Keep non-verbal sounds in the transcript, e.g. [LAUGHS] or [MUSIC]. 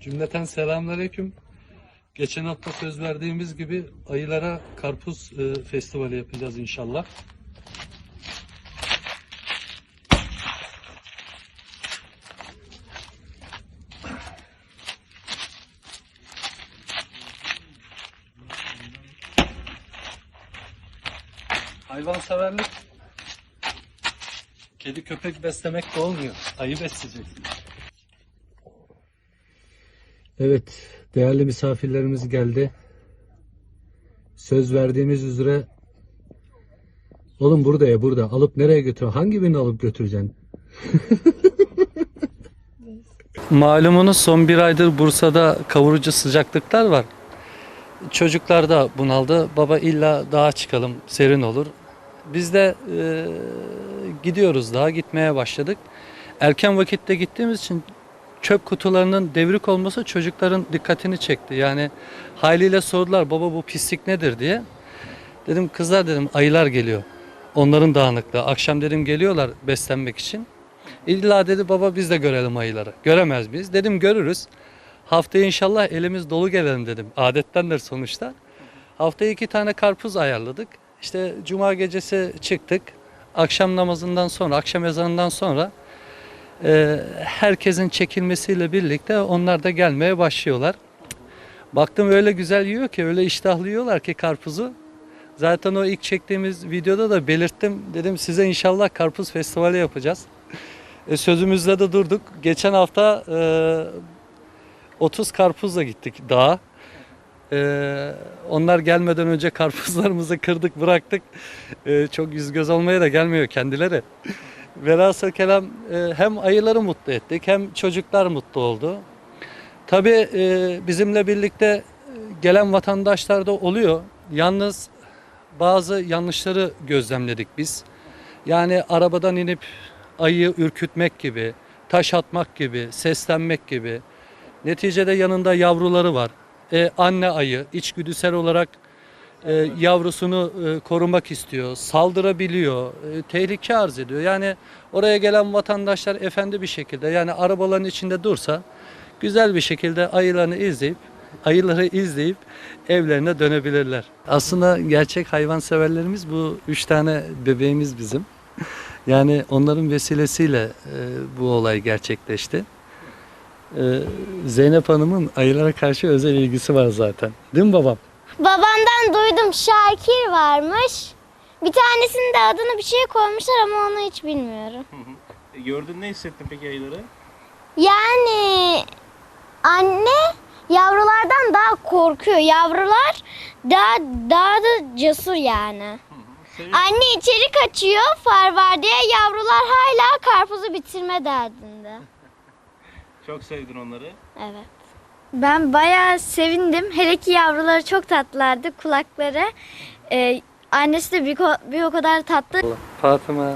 Cümleten selamünaleyküm. Geçen hafta söz verdiğimiz gibi ayılara karpuz e, festivali yapacağız inşallah. Hayvanseverlik kedi köpek beslemek de olmuyor. Ayı besleyeceksin. Evet, değerli misafirlerimiz geldi. Söz verdiğimiz üzere Oğlum burada ya burada. Alıp nereye götür? Hangi birini alıp götüreceksin? [LAUGHS] Malumunuz son bir aydır Bursa'da kavurucu sıcaklıklar var. Çocuklar da bunaldı. Baba illa dağa çıkalım, serin olur. Biz de e, gidiyoruz daha gitmeye başladık. Erken vakitte gittiğimiz için çöp kutularının devrik olması çocukların dikkatini çekti. Yani haliyle sordular baba bu pislik nedir diye. Dedim kızlar dedim ayılar geliyor. Onların dağınıklığı. Akşam dedim geliyorlar beslenmek için. İlla dedi baba biz de görelim ayıları. Göremez miyiz? Dedim görürüz. Haftaya inşallah elimiz dolu gelelim dedim. Adettendir sonuçta. Haftaya iki tane karpuz ayarladık. İşte cuma gecesi çıktık. Akşam namazından sonra, akşam ezanından sonra e, herkesin çekilmesiyle birlikte onlar da gelmeye başlıyorlar. Baktım öyle güzel yiyor ki, öyle iştahlı yiyorlar ki karpuzu. Zaten o ilk çektiğimiz videoda da belirttim. Dedim size inşallah karpuz festivali yapacağız. E, sözümüzde de durduk. Geçen hafta e, 30 karpuzla gittik dağa. E, onlar gelmeden önce karpuzlarımızı kırdık bıraktık. E, çok yüz göz olmaya da gelmiyor kendileri. Velhasıl kelam e, hem ayıları mutlu ettik hem çocuklar mutlu oldu. Tabii e, bizimle birlikte e, gelen vatandaşlar da oluyor. Yalnız bazı yanlışları gözlemledik biz. Yani arabadan inip ayıyı ürkütmek gibi, taş atmak gibi, seslenmek gibi. Neticede yanında yavruları var. E, anne ayı içgüdüsel olarak e, yavrusunu e, korumak istiyor, saldırabiliyor, e, tehlike arz ediyor. Yani oraya gelen vatandaşlar efendi bir şekilde yani arabaların içinde dursa güzel bir şekilde ayılarını izleyip ayıları izleyip evlerine dönebilirler. Aslında gerçek hayvanseverlerimiz bu üç tane bebeğimiz bizim. Yani onların vesilesiyle e, bu olay gerçekleşti. E, Zeynep Hanım'ın ayılara karşı özel ilgisi var zaten. Değil mi babam? Babamdan duydum Şakir varmış. Bir tanesinin de adını bir şey koymuşlar ama onu hiç bilmiyorum. E, Gördün ne hissettin peki ayıları? Yani anne yavrulardan daha korkuyor. Yavrular daha daha da cesur yani. Anne içeri kaçıyor far var diye yavrular hala karpuzu bitirme derdinde. çok sevdin onları. Evet. Ben bayağı sevindim. Hele ki yavruları çok tatlılardı. Kulakları. Ee, annesi de bir, bir o kadar tatlı. Fatıma.